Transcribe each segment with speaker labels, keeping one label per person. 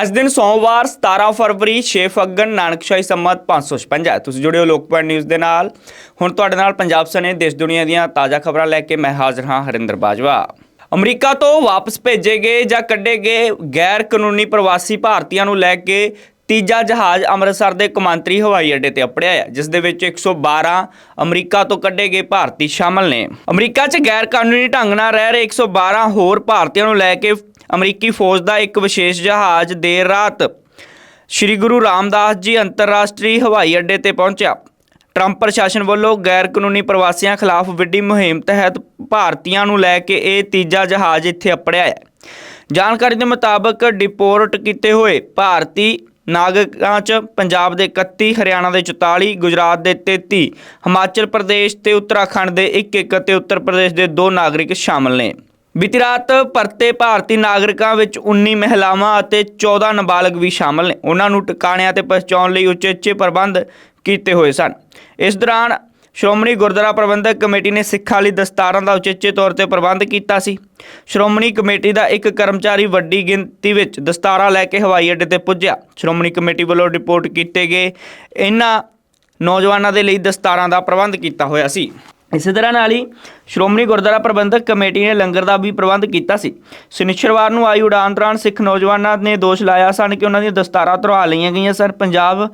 Speaker 1: ਅੱਜ ਦਿਨ ਸੋਮਵਾਰ 17 ਫਰਵਰੀ 6 ਫੱਗਣ ਨਾਨਕਸ਼ਾਹੀ ਸੰਮਤ 556 ਤੁਸੀਂ ਜੁੜੇ ਹੋ ਲੋਕਪਾਲ ਨਿਊਜ਼ ਦੇ ਨਾਲ। ਹੁਣ ਤੁਹਾਡੇ ਨਾਲ ਪੰਜਾਬ ਸਣੇ ਦੇਸ਼ ਦੁਨੀਆ ਦੀਆਂ ਤਾਜ਼ਾ ਖਬਰਾਂ ਲੈ ਕੇ ਮੈਂ ਹਾਜ਼ਰ ਹਾਂ ਹਰਿੰਦਰ ਬਾਜਵਾ। ਅਮਰੀਕਾ ਤੋਂ ਵਾਪਸ ਭੇਜੇ ਗਏ ਜਾਂ ਕੱਢੇ ਗਏ ਗੈਰ ਕਾਨੂੰਨੀ ਪ੍ਰਵਾਸੀ ਭਾਰਤੀਆਂ ਨੂੰ ਲੈ ਕੇ ਤੀਜਾ ਜਹਾਜ਼ ਅੰਮ੍ਰਿਤਸਰ ਦੇ ਕੌਮਾਂਤਰੀ ਹਵਾਈ ਅੱਡੇ ਤੇ ਅਪੜਿਆ ਹੈ, ਜਿਸ ਦੇ ਵਿੱਚ 112 ਅਮਰੀਕਾ ਤੋਂ ਕੱਢੇ ਗਏ ਭਾਰਤੀ ਸ਼ਾਮਲ ਨੇ। ਅਮਰੀਕਾ 'ਚ ਗੈਰ ਕਾਨੂੰਨੀ ਢੰਗ ਨਾਲ ਰਹਿ ਰਹੇ 112 ਹੋਰ ਭਾਰਤੀਆਂ ਨੂੰ ਲੈ ਕੇ ਅਮਰੀਕੀ ਫੌਜ ਦਾ ਇੱਕ ਵਿਸ਼ੇਸ਼ ਜਹਾਜ਼ ਦੇਰ ਰਾਤ ਸ਼੍ਰੀ ਗੁਰੂ ਰਾਮਦਾਸ ਜੀ ਅੰਤਰਰਾਸ਼ਟਰੀ ਹਵਾਈ ਅੱਡੇ ਤੇ ਪਹੁੰਚਿਆ। ਟਰੰਪ ਪ੍ਰਸ਼ਾਸਨ ਵੱਲੋਂ ਗੈਰ ਕਾਨੂੰਨੀ ਪ੍ਰਵਾਸੀਆਂ ਖਿਲਾਫ ਵੱਡੀ ਮੁਹਿੰਮ ਤਹਿਤ ਭਾਰਤੀਆਂ ਨੂੰ ਲੈ ਕੇ ਇਹ ਤੀਜਾ ਜਹਾਜ਼ ਇੱਥੇ ਅਪੜਿਆ ਹੈ। ਜਾਣਕਾਰੀ ਦੇ ਮੁਤਾਬਕ ਡਿਪੋਰਟ ਕੀਤੇ ਹੋਏ ਭਾਰਤੀ ਨਾਗਰਿਕਾਂ 'ਚ ਪੰਜਾਬ ਦੇ 31 ਹਰਿਆਣਾ ਦੇ 44 ਗੁਜਰਾਤ ਦੇ 33 ਹਿਮਾਚਲ ਪ੍ਰਦੇਸ਼ ਤੇ ਉੱਤਰਾਖੰਡ ਦੇ 1-1 ਅਤੇ ਉੱਤਰ ਪ੍ਰਦੇਸ਼ ਦੇ 2 ਨਾਗਰਿਕ ਸ਼ਾਮਲ ਨੇ। ਬੀਤੀ ਰਾਤ ਪਰਤੇ ਭਾਰਤੀ ਨਾਗਰਿਕਾਂ ਵਿੱਚ 19 ਮਹਿਲਾਵਾਂ ਅਤੇ 14 ਨਾਬਾਲਗ ਵੀ ਸ਼ਾਮਲ ਨੇ। ਉਹਨਾਂ ਨੂੰ ਟਿਕਾਣਿਆਂ ਤੇ ਪਹੁੰਚਾਉਣ ਲਈ ਉਚੇਚੇ ਪ੍ਰਬੰਧ ਕੀਤੇ ਹੋਏ ਸਨ। ਇਸ ਦੌਰਾਨ ਸ਼੍ਰੋਮਣੀ ਗੁਰਦੁਆਰਾ ਪ੍ਰਬੰਧਕ ਕਮੇਟੀ ਨੇ ਸਿੱਖਾਂ ਲਈ ਦਸਤਾਰਾਂ ਦਾ ਉਚੇਚੇ ਤੌਰ ਤੇ ਪ੍ਰਬੰਧ ਕੀਤਾ ਸੀ। ਸ਼੍ਰੋਮਣੀ ਕਮੇਟੀ ਦਾ ਇੱਕ ਕਰਮਚਾਰੀ ਵੱਡੀ ਗਿਣਤੀ ਵਿੱਚ ਦਸਤਾਰਾਂ ਲੈ ਕੇ ਹਵਾਈ ਅੱਡੇ ਤੇ ਪੁੱਜਿਆ। ਸ਼੍ਰੋਮਣੀ ਕਮੇਟੀ ਵੱਲੋਂ ਰਿਪੋਰਟ ਕੀਤੇ ਗਏ ਇਹਨਾਂ ਨੌਜਵਾਨਾਂ ਦੇ ਲਈ ਦਸਤਾਰਾਂ ਦਾ ਪ੍ਰਬੰਧ ਕੀਤਾ ਹੋਇਆ ਸੀ। ਇਸੇ ਤਰ੍ਹਾਂ ਨਾਲ ਹੀ ਸ਼੍ਰੋਮਣੀ ਗੁਰਦੁਆਰਾ ਪ੍ਰਬੰਧਕ ਕਮੇਟੀ ਨੇ ਲੰਗਰ ਦਾ ਵੀ ਪ੍ਰਬੰਧ ਕੀਤਾ ਸੀ। ਸ਼ਨੀਚਰਵਾਰ ਨੂੰ ਆਈ ਉਡਾਨ ਦੌਰਾਨ ਸਿੱਖ ਨੌਜਵਾਨਾਂ ਨੇ ਦੋਸ਼ ਲਾਇਆ ਸਨ ਕਿ ਉਹਨਾਂ ਦੀਆਂ ਦਸਤਾਰਾਂ ਧਰਵਾ ਲਈਆਂ ਗਈਆਂ ਸਨ। ਪੰਜਾਬ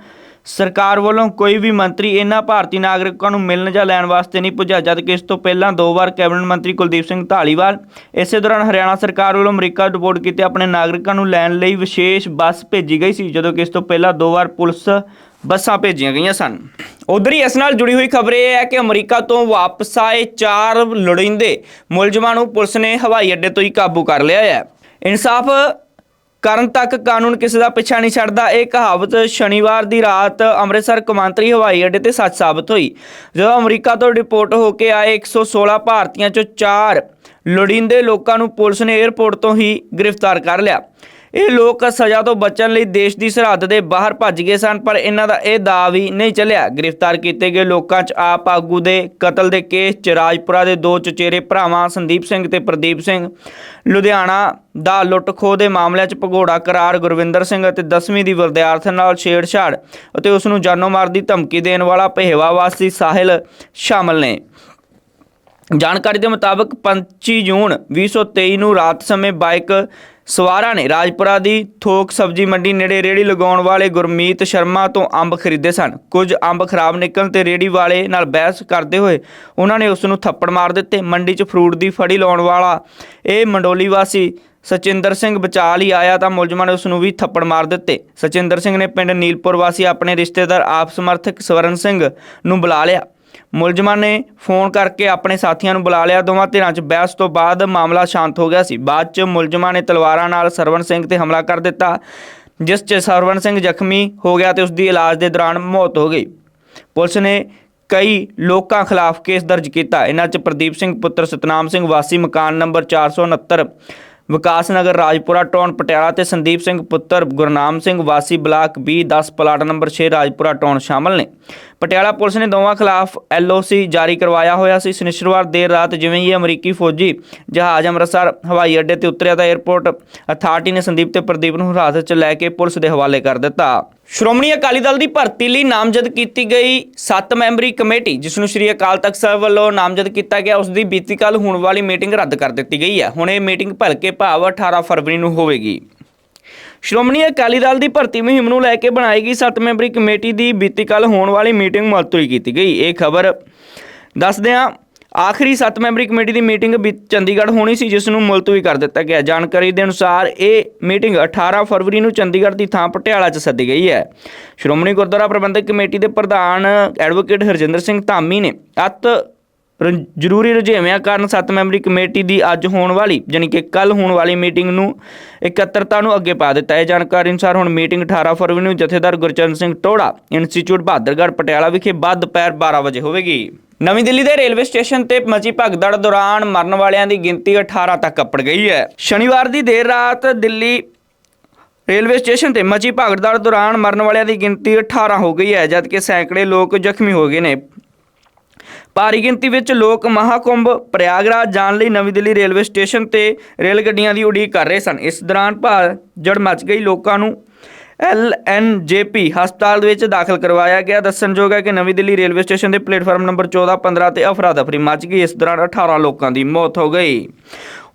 Speaker 1: ਸਰਕਾਰ ਵੱਲੋਂ ਕੋਈ ਵੀ ਮੰਤਰੀ ਇਹਨਾਂ ਭਾਰਤੀ ਨਾਗਰਿਕਾਂ ਨੂੰ ਮਿਲਣ ਜਾਂ ਲੈਣ ਵਾਸਤੇ ਨਹੀਂ ਪੁੱਜਾ ਜਦ ਕਿ ਇਸ ਤੋਂ ਪਹਿਲਾਂ ਦੋ ਵਾਰ ਕੈਬਨਿਟ ਮੰਤਰੀ ਕੁਲਦੀਪ ਸਿੰਘ ਢਾਲੀਵਾਲ ਇਸੇ ਦੌਰਾਨ ਹਰਿਆਣਾ ਸਰਕਾਰ ਵੱਲੋਂ ਅਮਰੀਕਾ ਡਿਪੋਰਟ ਕੀਤੇ ਆਪਣੇ ਨਾਗਰਿਕਾਂ ਨੂੰ ਲੈਣ ਲਈ ਵਿਸ਼ੇਸ਼ ਬੱਸ ਭੇਜੀ ਗਈ ਸੀ, ਜਦੋਂ ਕਿ ਇਸ ਤੋਂ ਪਹਿਲਾਂ ਦੋ ਵਾਰ ਪੁਲਿਸ ਬੱਸਾਂ ਭੇਜੀਆਂ ਗਈਆਂ ਸਨ। ਉਧਰ ਹੀ ਇਸ ਨਾਲ ਜੁੜੀ ਹੋਈ ਖਬਰ ਇਹ ਹੈ ਕਿ ਅਮਰੀਕਾ ਤੋਂ ਵਾਪਸ ਆਏ ਚਾਰ ਲੋੜੀਂਦੇ ਮੁਲਜ਼ਮਾਂ ਨੂੰ ਪੁਲਿਸ ਨੇ ਹਵਾਈ ਅੱਡੇ ਤੋਂ ਹੀ ਕਾਬੂ ਕਰ ਲਿਆ ਹੈ। ਇਨਸਾਫ ਕਰਨ ਤੱਕ ਕਾਨੂੰਨ ਕਿਸੇ ਦਾ ਪਿੱਛਾ ਨਹੀਂ ਛੱਡਦਾ। ਇਹ ਕਹਾਵਤ ਸ਼ਨੀਵਾਰ ਦੀ ਰਾਤ ਅੰਮ੍ਰਿਤਸਰ ਕੌਮਾਂਤਰੀ ਹਵਾਈ ਅੱਡੇ ਤੇ ਸੱਚ ਸਾਬਤ ਹੋਈ। ਜਦੋਂ ਅਮਰੀਕਾ ਤੋਂ ਰਿਪੋਰਟ ਹੋ ਕੇ ਆਏ 116 ਭਾਰਤੀਆਂ ਚੋਂ 4 ਲੋੜੀਂਦੇ ਲੋਕਾਂ ਨੂੰ ਪੁਲਿਸ ਨੇ 에ਅਰਪੋਰਟ ਤੋਂ ਹੀ ਗ੍ਰਿਫਤਾਰ ਕਰ ਲਿਆ। ਇਹ ਲੋਕ ਸਜ਼ਾ ਤੋਂ ਬਚਣ ਲਈ ਦੇਸ਼ ਦੀ ਸਰਹੱਦ ਦੇ ਬਾਹਰ ਭੱਜ ਗਏ ਸਨ, ਪਰ ਇਹਨਾਂ ਦਾ ਇਹ ਦਾਅ ਵੀ ਨਹੀਂ ਚੱਲਿਆ। ਗ੍ਰਿਫਤਾਰ ਕੀਤੇ ਗਏ ਲੋਕਾਂ 'ਚ ਆਪ ਆਗੂ ਦੇ ਕਤਲ ਦੇ ਕੇਸ 'ਚ ਰਾਜਪੁਰਾ ਦੇ ਦੋ ਚਚੇਰੇ ਭਰਾਵਾਂ, ਸੰਦੀਪ ਸਿੰਘ ਤੇ ਪ੍ਰਦੀਪ ਸਿੰਘ। ਲੁਧਿਆਣਾ ਦਾ ਲੁੱਟ-ਖੋਹ ਦੇ ਮਾਮਲਿਆਂ 'ਚ ਭਗੌੜਾ ਕਰਾਰ ਗੁਰਵਿੰਦਰ ਸਿੰਘ ਅਤੇ 10ਵੀਂ ਦੀ ਵਿਦਿਆਰਥਣ ਨਾਲ ਛੇੜਛਾੜ ਅਤੇ ਉਸ ਨੂੰ ਜਾਨੋਂ ਮਾਰ ਦੀ ਧਮਕੀ ਦੇਣ ਵਾਲਾ ਪਹਿਵਾ ਵਾਸੀ ਸਾਹਿਲ ਸ਼ਾਮਲ ਨੇ। ਜਾਣਕਾਰੀ ਦੇ ਮੁਤਾਬਕ 25 ਜੂਨ 2023 ਨੂੰ ਰਾਤ ਸਮੇਂ ਬਾਈਕ ਸਵਾਰਾਂ ਨੇ ਰਾਜਪੁਰਾ ਦੀ ਥੋਕ ਸਬਜ਼ੀ ਮੰਡੀ ਨੇੜੇ ਰੇੜੀ ਲਗਾਉਣ ਵਾਲੇ ਗੁਰਮੀਤ ਸ਼ਰਮਾ ਤੋਂ ਅੰਬ ਖਰੀਦੇ ਸਨ। ਕੁਝ ਅੰਬ ਖਰਾਬ ਨਿਕਲਣ ਤੇ ਰੇੜੀ ਵਾਲੇ ਨਾਲ ਬਹਿਸ ਕਰਦੇ ਹੋਏ ਉਹਨਾਂ ਨੇ ਉਸ ਨੂੰ ਥੱਪੜ ਮਾਰ ਦਿੱਤੇ। ਮੰਡੀ 'ਚ ਫਰੂਟ ਦੀ ਫੜੀ ਲਾਉਣ ਵਾਲਾ ਇਹ ਮੰਡੋਲੀ ਵਾਸੀ ਸਚਿੰਦਰ ਸਿੰਘ ਬਚਾ ਲਈ ਆਇਆ ਤਾਂ ਮੁਲਜ਼ਮਾਂ ਨੇ ਉਸ ਨੂੰ ਵੀ ਥੱਪੜ ਮਾਰ ਦਿੱਤੇ। ਸਚਿੰਦਰ ਸਿੰਘ ਨੇ ਪਿੰਡ ਨੀਲਪੁਰ ਵਾਸੀ ਆਪਣੇ ਰਿਸ਼ਤੇਦਾਰ ਆਪ ਸਮਰਥਕ ਸਵਰਨ ਸਿੰਘ ਨੂੰ ਬੁਲਾ ਲਿਆ। ਮੁਲਜ਼ਮਾਂ ਨੇ ਫੋਨ ਕਰਕੇ ਆਪਣੇ ਸਾਥੀਆਂ ਨੂੰ ਬੁਲਾ ਲਿਆ। ਦੋਵਾਂ ਧਿਰਾਂ 'ਚ ਬਹਿਸ ਤੋਂ ਬਾਅਦ ਮਾਮਲਾ ਸ਼ਾਂਤ ਹੋ ਗਿਆ ਸੀ। ਬਾਅਦ 'ਚ ਮੁਲਜ਼ਮਾਂ ਨੇ ਤਲਵਾਰਾਂ ਨਾਲ ਸਰਵਣ ਸਿੰਘ ਤੇ ਹਮਲਾ ਕਰ ਦਿੱਤਾ, ਜਿਸ 'ਚ ਸਰਵਣ ਸਿੰਘ ਜ਼ਖਮੀ ਹੋ ਗਿਆ ਤੇ ਉਸ ਦੀ ਇਲਾਜ ਦੇ ਦੌਰਾਨ ਮੌਤ ਹੋ ਗਈ। ਪੁਲਿਸ ਨੇ ਕਈ ਲੋਕਾਂ ਖਿਲਾਫ ਕੇਸ ਦਰਜ ਕੀਤਾ। ਇਹਨਾਂ 'ਚ ਪ੍ਰਦੀਪ ਸਿੰਘ, ਪੁੱਤਰ ਸਤਨਾਮ ਸਿੰਘ ਵਾਸੀ, ਮਕਾਨ ਨੰਬਰ 469 ਵਿਕਾਸ ਨਗਰ ਰਾਜਪੁਰਾ ਟਾਊਨ ਪਟਿਆਲਾ ਤੇ ਸੰਦੀਪ ਸਿੰਘ ਪੁੱਤਰ ਗੁਰਨਾਮ ਸਿੰਘ, ਵਾਸੀ block B 10 plot number 6 Rajpura town ਸ਼ਾਮਲ ਨੇ। ਪਟਿਆਲਾ ਪੁਲਿਸ ਨੇ ਦੋਵਾਂ ਖਿਲਾਫ LOC ਜਾਰੀ ਕਰਵਾਇਆ ਹੋਇਆ ਸੀ। ਸ਼ਨੀਚਰਵਾਰ ਦੇਰ ਰਾਤ ਜਿਵੇਂ ਹੀ ਅਮਰੀਕੀ ਫੌਜੀ ਜਹਾਜ਼ ਅੰਮ੍ਰਿਤਸਰ, ਹਵਾਈ ਅੱਡੇ ਤੇ ਉਤਰਿਆ ਤਾਂ 에ਅਰਪੋਰਟ ਅਥਾਰਟੀ ਨੇ ਸੰਦੀਪ ਤੇ ਪ੍ਰਦੀਪ ਨੂੰ ਹਿਰਾਸਤ 'ਚ ਲੈ ਕੇ ਪੁਲਿਸ ਦੇ ਹਵਾਲੇ ਕਰ ਦਿੱਤਾ। ਸ਼੍ਰੋਮਣੀ ਅਕਾਲੀ ਦਲ ਦੀ ਭਰਤੀ ਲਈ ਨਾਮਜ਼ਦ ਕੀਤੀ ਗਈ 7 ਮੈਂਬਰੀ ਕਮੇਟੀ, ਜਿਸ ਨੂੰ ਸ਼੍ਰੀ ਅਕਾਲ ਤਖਤ ਸਾਹਿਬ ਵੱਲੋਂ ਨਾਮਜ਼ਦ ਕੀਤਾ ਗਿਆ, ਉਸ ਦੀ ਬੀਤੀ ਕੱਲ ਹੋਣ ਵਾਲੀ ਮੀਟਿੰਗ ਰੱਦ ਕਰ ਦਿੱਤੀ ਗਈ ਹੈ। ਹੁਣ ਇਹ ਮੀਟਿੰਗ ਭਲਕੇ ਭਾਵ 18 ਫਰਵਰੀ ਨੂੰ ਹੋਵੇਗੀ। ਸ਼੍ਰੋਮਣੀ ਅਕਾਲੀ ਦਲ ਦੀ ਭਰਤੀ ਮੁਹਿੰਮ ਨੂੰ ਲੈ ਕੇ ਬਣਾਈ ਗਈ 7 ਮੈਂਬਰੀ ਕਮੇਟੀ ਦੀ ਬੀਤੀ ਕੱਲ ਹੋਣ ਵਾਲੀ ਮੀਟਿੰਗ ਮੁਲਤਵੀ ਕੀਤੀ ਗਈ। ਇਹ ਖਬਰ ਦੱਸਦੇ ਹਾਂ ਆਖਰੀ 7 ਮੈਂਬਰੀ ਕਮੇਟੀ ਦੀ ਮੀਟਿੰਗ ਵੀ ਚੰਡੀਗੜ੍ਹ ਹੋਣੀ ਸੀ, ਜਿਸ ਨੂੰ ਮੁਲਤਵੀ ਕਰ ਦਿੱਤਾ ਗਿਆ। ਜਾਣਕਾਰੀ ਦੇ ਅਨੁਸਾਰ ਇਹ ਮੀਟਿੰਗ 18 ਫਰਵਰੀ ਨੂੰ ਚੰਡੀਗੜ੍ਹ ਦੀ ਥਾਂ ਪਟਿਆਲਾ 'ਚ ਸੱਦੀ ਗਈ ਹੈ। ਸ਼੍ਰੋਮਣੀ ਗੁਰਦੁਆਰਾ ਪ੍ਰਬੰਧਕ ਕਮੇਟੀ ਦੇ ਪ੍ਰਧਾਨ ਐਡਵੋਕੇਟ ਹਰਜਿੰਦਰ ਸਿੰਘ ਧਾਮੀ ਨੇ ਅਤ ਜ਼ਰੂਰੀ ਰੁਝੇਵਿਆਂ ਕਾਰਨ 7 ਮੈਂਬਰੀ ਕਮੇਟੀ ਦੀ ਅੱਜ ਹੋਣ ਵਾਲੀ ਯਾਨੀ ਕਿ ਕੱਲ ਹੋਣ ਵਾਲੀ ਮੀਟਿੰਗ ਨੂੰ ਇਕੱਤਰਤਾ ਨੂੰ ਅੱਗੇ ਪਾ ਦਿੱਤਾ। ਹੈ ਜਾਣਕਾਰੀ ਅਨੁਸਾਰ ਹੁਣ ਮੀਟਿੰਗ 18 ਫਰਵਰੀ ਨੂੰ ਜਥੇਦਾਰ ਗੁਰਚਰਨ ਸਿੰਘ ਟੋੜਾ, ਇੰਸਟੀਚਿਊਟ ਬਹਾਦਰਗੜ੍ਹ ਪਟਿਆਲਾ ਵਿਖੇ ਬਾਅਦ ਦੁਪਹਿਰ 12 ਵਜੇ ਹੋਵੇਗੀ। ਨਵੀਂ ਦਿੱਲੀ ਦੇ ਰੇਲਵੇ ਸਟੇਸ਼ਨ ਤੇ ਮਚੀ ਭਗਦੜ ਦੌਰਾਨ ਮਰਨ ਵਾਲਿਆਂ ਦੀ ਗਿਣਤੀ 18 ਤੱਕ ਅੱਪੜ ਗਈ ਹੈ। ਸ਼ਨੀਵਾਰ ਦੀ ਦੇਰ ਰਾਤ ਦਿੱਲੀ ਰੇਲਵੇ ਸਟੇਸ਼ਨ ਤੇ ਮਚੀ ਭਗਦੜ ਦੌਰਾਨ ਮਰਨ ਵਾਲਿਆਂ ਦੀ ਗਿਣਤੀ 18 ਹੋ ਗਈ ਹੈ, ਜਦਕਿ ਸੈਂਕੜੇ ਲੋਕ ਜ਼ਖਮੀ ਹੋ ਗਏ ਨੇ। ਭਾਰੀ ਗਿਣਤੀ ਵਿੱਚ ਲੋਕ ਮਹਾਕੁੰਭ ਪ੍ਰਯਾਗਰਾਜ ਜਾਣ ਲਈ ਨਵੀਂ ਦਿੱਲੀ ਰੇਲਵੇ ਸਟੇਸ਼ਨ ਤੇ ਰੇਲ ਗੱਡੀਆਂ ਦੀ ਉਡੀਕ ਕਰ ਰਹੇ ਸਨ। ਇਸ ਦੌਰਾਨ ਭਾਰ ਜੜ ਮਚ ਗਈ। ਲੋਕਾਂ ਨੂੰ ਐਲਐਨਜੇਪੀ ਹਸਪਤਾਲ ਦੇ ਵਿੱਚ ਦਾਖਲ ਕਰਵਾਇਆ ਗਿਆ। ਦੱਸਣਯੋਗ ਹੈ ਕਿ ਨਵੀਂ ਦਿੱਲੀ ਰੇਲਵੇ ਸਟੇਸ਼ਨ ਦੇ ਪਲੇਟਫਾਰਮ ਨੰਬਰ 14 15 ਤੇ ਅਫਰਾ ਦਫਰੀ ਮਚ ਗਈ। ਇਸ ਦੌਰਾਨ 18 ਲੋਕਾਂ ਦੀ ਮੌਤ ਹੋ ਗਈ।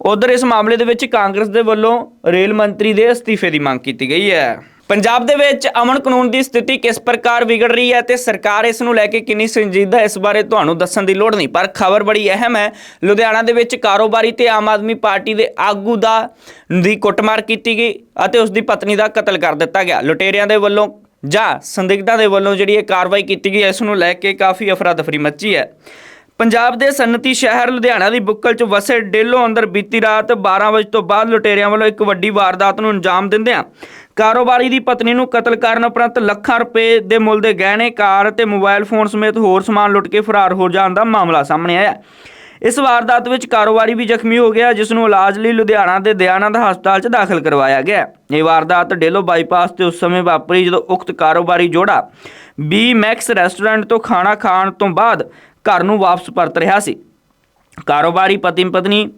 Speaker 1: ਉਧਰ ਇਸ ਮਾਮਲੇ ਦੇ ਵਿੱਚ ਕਾਂਗਰਸ ਦੇ ਵੱਲੋਂ ਰੇਲ ਮੰਤਰੀ ਦੇ ਅਸਤੀਫੇ ਦੀ ਮੰਗ ਕੀਤੀ ਗਈ ਹੈ। ਪੰਜਾਬ ਦੇ ਵਿੱਚ ਅਮਨ ਕਾਨੂੰਨ ਦੀ ਸਥਿਤੀ ਕਿਸ ਪ੍ਰਕਾਰ ਵਿਗੜ ਰਹੀ ਹੈ ਤੇ ਸਰਕਾਰ ਇਸ ਨੂੰ ਲੈ ਕੇ ਕਿੰਨੀ ਸੰਜੀਦਾ ਇਸ ਬਾਰੇ ਤੁਹਾਨੂੰ ਦੱਸਣ ਦੀ ਲੋੜ ਨਹੀਂ, ਪਰ ਖਬਰ ਬੜੀ ਅਹਿਮ ਹੈ। ਲੁਧਿਆਣਾ ਦੇ ਵਿੱਚ ਕਾਰੋਬਾਰੀ ਤੇ ਆਮ ਆਦਮੀ ਪਾਰਟੀ ਦੇ ਆਗੂ ਦਾ ਦੀ ਕੁੱਟਮਾਰ ਕੀਤੀ ਗਈ ਅਤੇ ਉਸ ਦੀ ਪਤਨੀ ਦਾ ਕਤਲ ਕਰ ਦਿੱਤਾ ਗਿਆ। ਲੁਟੇਰਿਆਂ ਦੇ ਵੱਲੋਂ ਜਾਂ ਸੰਦਿਗਧਾਂ ਦੇ ਵੱਲੋਂ ਜਿਹੜੀ ਇਹ ਕਾਰਵਾਈ ਕੀਤੀ ਗਈ ਇਸ ਨੂੰ ਲੈ ਕੇ ਕਾਫੀ ਅਫਰਾ ਦਫਰੀ ਮੱਚੀ ਹੈ। ਪੰਜਾਬ ਦੇ ਸਨਅਤੀ ਸ਼ਹਿਰ ਲੁਧਿਆਣਾ ਦੀ ਬੁੱਕਲ 'ਚ ਵਸੇ ਡੇਲੋ ਅੰਦਰ ਬੀਤੀ ਰਾਤ 12 ਵਜੇ ਤੋਂ ਬਾਅਦ ਲੁਟੇਰਿਆਂ ਵੱਲੋਂ ਇੱਕ ਵੱਡੀ ਵਾਰਦਾਤ ਨੂੰ ਅੰਜਾਮ ਦਿੰਦਿਆਂ ਕਾਰੋਬਾਰੀ ਦੀ ਪਤਨੀ ਨੂੰ ਕਤਲ ਕਰਨ ਉਪਰੰਤ ਲੱਖਾਂ ਰੁਪਏ ਦੇ ਮੁੱਲ ਦੇ ਗਹਿਣੇ, ਕਾਰ ਤੇ ਮੋਬਾਈਲ ਫੋਨ ਸਮੇਤ ਹੋਰ ਸਮਾਨ ਲੁੱਟ ਕੇ ਫਰਾਰ ਹੋ ਜਾਣ ਦਾ ਮਾਮਲਾ ਸਾਹਮਣੇ ਆਇਆ ਇਸ ਵਾਰਦਾਤ ਵਿੱਚ ਕਾਰੋਬਾਰੀ ਵੀ ਜ਼ਖਮੀ ਹੋ ਗਿਆ, ਜਿਸ ਨੂੰ ਇਲਾਜ ਲਈ ਲੁਧਿਆਣਾ ਦੇ ਦਿਆਨੰਦ ਹਸਪਤਾਲ 'ਚ ਦਾਖਲ ਕਰਵਾਇਆ ਗਿਆ ਇਹ ਵਾਰਦਾਤ ਡੇਲੋ ਬਾਈਪਾਸ ਤੇ ਉਸ ਸਮੇਂ ਵਾਪਰੀ ਜਦੋਂ ਉਕਤ ਕਾਰੋਬਾਰੀ ਜੋੜਾ ਬੀ ਮੈਕਸ ਰੈਸਟੋਰੈਂਟ ਤੋਂ ਖਾਣਾ ਖਾਣ ਤੋਂ ਬਾਅਦ ਘਰ ਨੂੰ ਵਾਪਸ ਪਰਤ ਰਿਹਾ ਸੀ। ਕਾਰੋਬਾਰੀ ਪਤੀ ਪਤਨੀ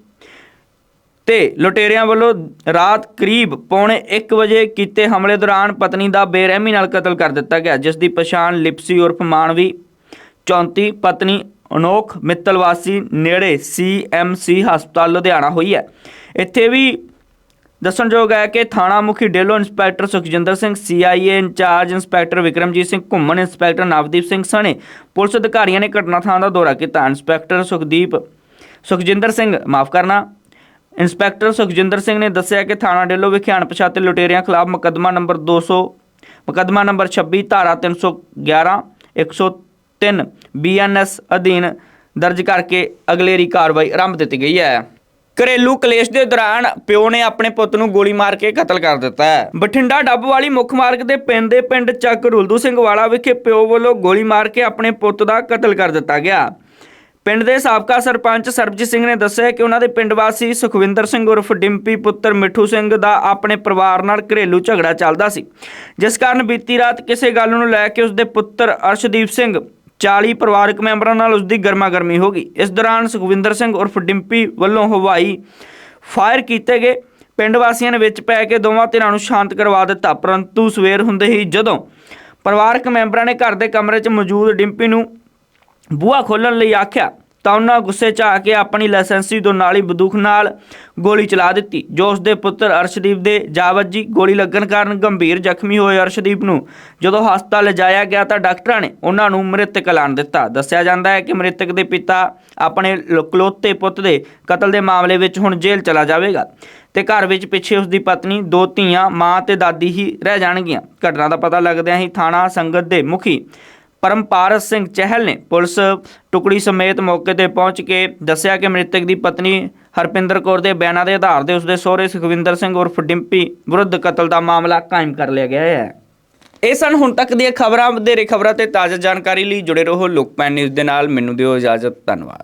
Speaker 1: ਤੇ ਲੁਟੇਰਿਆਂ ਵੱਲੋਂ ਰਾਤ ਕਰੀਬ ਪੌਣੇ 1 ਵਜੇ ਕੀਤੇ ਹਮਲੇ ਦੌਰਾਨ ਪਤਨੀ ਦਾ ਬੇਰਹਿਮੀ ਨਾਲ ਕਤਲ ਕਰ ਦਿੱਤਾ ਗਿਆ, ਜਿਸ ਦੀ ਪਛਾਣ ਲਿਪਸੀ ਉਰਫ ਮਾਨਵੀ 34 ਪਤਨੀ ਅਨੋਖ ਮਿੱਤਲ ਵਾਸੀ ਨੇੜੇ ਸੀਐਮਸੀ ਹਸਪਤਾਲ ਲੁਧਿਆਣਾ ਹੋਈ ਹੈ। ਇੱਥੇ ਵੀ ਦੱਸਣਯੋਗ ਹੈ ਕਿ ਥਾਣਾ ਮੁਖੀ ਡੇਲੋ inspector Sukhjinder Singh CIA incharge inspector Vikramjit Singh, Ghuman inspector Navdeep Singh ਸਣੇ, ਪੁਲਿਸ ਅਧਿਕਾਰੀਆਂ ਨੇ ਘਟਨਾ ਥਾਂ ਦਾ ਦੌਰਾ ਕੀਤਾ। ਇੰਸਪੈਕਟਰ ਸੁਖਦੀਪ ਸੁਖਜਿੰਦਰ ਸਿੰਘ, ਮਾਫ ਕਰਨਾ। ਇੰਸਪੈਕਟਰ ਸੁਖਜਿੰਦਰ ਸਿੰਘ ਨੇ ਦੱਸਿਆ ਕਿ ਥਾਣਾ ਡੇਲੋ ਵਿਖੇ ਅਣਪਛਾਤੇ ਲੁਟੇਰਿਆਂ ਖਿਲਾਫ ਮੁਕੱਦਮਾ ਨੰਬਰ 200 ਮੁਕੱਦਮਾ ਨੰਬਰ 26 ਧਾਰਾ 311 103 ਬੀਐਨਐਸ ਅਧੀਨ ਦਰਜ ਕਰਕੇ ਅਗਲੇਰੀ ਕਾਰਵਾਈ ਆਰੰਭ ਦਿੱਤੀ ਗਈ ਹੈ। ਘਰੇਲੂ ਕਲੇਸ਼ ਦੇ ਦੌਰਾਨ ਪਿਓ ਨੇ ਆਪਣੇ ਪੁੱਤ ਨੂੰ ਗੋਲੀ ਮਾਰ ਕੇ ਕਤਲ ਕਰ ਦਿੱਤਾ ਹੈ। ਬਠਿੰਡਾ ਡੱਬ ਵਾਲੀ ਮੁੱਖ ਮਾਰਗ ਦੇ ਪਿੰਡ ਦੇ ਪਿੰਡ ਚੱਕ ਰੁਲਦੂ ਸਿੰਘ ਵਾਲਾ ਵਿਖੇ ਪਿਓ ਵੱਲੋਂ ਗੋਲੀ ਮਾਰ ਕੇ ਆਪਣੇ ਪੁੱਤ ਦਾ ਕਤਲ ਕਰ ਦਿੱਤਾ ਗਿਆ। ਪਿੰਡ ਦੇ ਸਾਬਕਾ ਸਰਪੰਚ ਸਰਬਜੀਤ ਸਿੰਘ ਨੇ ਦੱਸਿਆ ਕਿ ਉਹਨਾਂ ਦੇ ਪਿੰਡ ਵਾਸੀ ਸੁਖਵਿੰਦਰ ਸਿੰਘ ਉਰਫ ਡਿੰਪੀ ਪੁੱਤਰ ਮਿੱਠੂ ਸਿੰਘ ਦਾ ਆਪਣੇ ਪਰਿਵਾਰ ਨਾਲ ਘਰੇਲੂ ਝਗੜਾ ਚੱਲਦਾ ਸੀ। ਜਿਸ ਕਾਰਨ ਬੀਤੀ ਰਾਤ ਕਿਸੇ ਗੱਲ ਨੂੰ ਲੈ ਕੇ ਉਸਦੇ ਪੁੱਤਰ ਅਰਸ਼ਦੀਪ ਸਿੰਘ 40 ਪਰਿਵਾਰਕ ਮੈਂਬਰਾਂ ਨਾਲ ਉਸਦੀ ਗਰਮਾ-ਗਰਮੀ ਹੋ ਗਈ। ਇਸ ਦੌਰਾਨ ਸੁਖਵਿੰਦਰ ਸਿੰਘ ਉਰਫ ਡਿੰਪੀ ਵੱਲੋਂ ਹਵਾਈ ਫਾਇਰ ਕੀਤੇ ਗਏ। ਪਿੰਡ ਵਾਸੀਆਂ ਨੇ ਵਿੱਚ ਪੈ ਕੇ ਦੋਵਾਂ ਧਿਰਾਂ ਨੂੰ ਸ਼ਾਂਤ ਕਰਵਾ ਦਿੱਤਾ, ਪਰੰਤੂ ਸਵੇਰ ਹੁੰਦੇ ਹੀ ਜਦੋਂ ਪਰਿਵਾਰਕ ਮੈਂਬਰਾਂ ਨੇ ਘਰ ਦੇ ਕਮਰੇ 'ਚ ਮੌਜੂਦ ਡਿੰਪੀ ਨੂੰ ਬੂਹਾ ਖੋਲਣ ਲਈ ਆਖਿਆ ਤਾਂ ਉਹਨਾਂ ਗੁੱਸੇ 'ਚ ਆ ਕੇ ਆਪਣੀ ਲਾਇਸੈਂਸੀ ਤੋਂ ਨਾਲੀ ਹੀ ਬੰਦੂਕ ਨਾਲ ਗੋਲੀ ਚਲਾ ਦਿੱਤੀ, ਜੋ ਉਸ ਦੇ ਪੁੱਤਰ ਅਰਸ਼ਦੀਪ ਦੇ ਜਾ ਜੀ ਗੋਲੀ ਲੱਗਣ ਕਾਰਨ ਗੰਭੀਰ ਜ਼ਖਮੀ ਹੋਏ ਅਰਸ਼ਦੀਪ ਨੂੰ। ਜਦੋਂ ਹਸਪਤਾਲ ਲਿਜਾਇਆ ਗਿਆ ਤਾਂ ਡਾਕਟਰਾਂ ਨੇ ਉਹਨਾਂ ਨੂੰ ਮ੍ਰਿਤਕ ਐਲਾਨ ਦਿੱਤਾ। ਦੱਸਿਆ ਜਾਂਦਾ ਹੈ ਕਿ ਮ੍ਰਿਤਕ ਦੇ ਪਿਤਾ ਆਪਣੇ ਇਕਲੌਤੇ ਪੁੱਤ ਦੇ ਕਤਲ ਦੇ ਮਾਮਲੇ ਵਿੱਚ ਹੁਣ ਜੇਲ੍ਹ ਚਲਾ ਜਾਵੇਗਾ ਤੇ ਘਰ ਵਿੱਚ ਪਿੱਛੇ ਉਸ ਦੀ ਪਤਨੀ, ਦੋ ਧੀਆਂ, ਮਾਂ ਤੇ ਦਾਦੀ ਹੀ ਰਹਿ ਜਾਣਗੀਆਂ। ਘਟਨਾ ਦਾ ਪਤਾ ਲੱਗਦਿਆਂ ਹੀ ਥਾਣਾ ਸੰਗਤ ਦੇ ਮੁਖੀ ਪਰਮਪਾਰਸ ਸਿੰਘ ਚਹਿਲ ਨੇ ਪੁਲਿਸ ਟੁਕੜੀ ਸਮੇਤ ਮੌਕੇ ਤੇ ਪਹੁੰਚ ਕੇ ਦੱਸਿਆ ਕਿ ਮ੍ਰਿਤਕ ਦੀ ਪਤਨੀ ਹਰਪਿੰਦਰ ਕੌਰ ਦੇ ਬਿਆਨਾਂ ਦੇ ਆਧਾਰ ਤੇ ਉਸਦੇ ਸਹੁਰੇ ਸੁਖਵਿੰਦਰ ਸਿੰਘ ਉਰਫ ਡਿੰਪੀ ਵਿਰੁੱਧ ਕਤਲ ਦਾ ਮਾਮਲਾ ਕਾਇਮ ਕਰ ਲਿਆ ਗਿਆ ਹੈ। ਇਹ ਸਨ ਹੁਣ ਤੱਕ ਦੀਆਂ ਖਬਰਾਂ। ਵਧੇਰੇ ਖਬਰਾਂ ਤੇ ਤਾਜ਼ਾ ਜਾਣਕਾਰੀ ਲਈ ਜੁੜੇ ਰਹੋ ਲੋਕਪੈਨ ਨਿਊਜ਼ ਦੇ ਨਾਲ। ਮੈਨੂੰ ਦਿਓ ਇਜਾਜ਼ਤ। ਧੰਨਵਾਦ।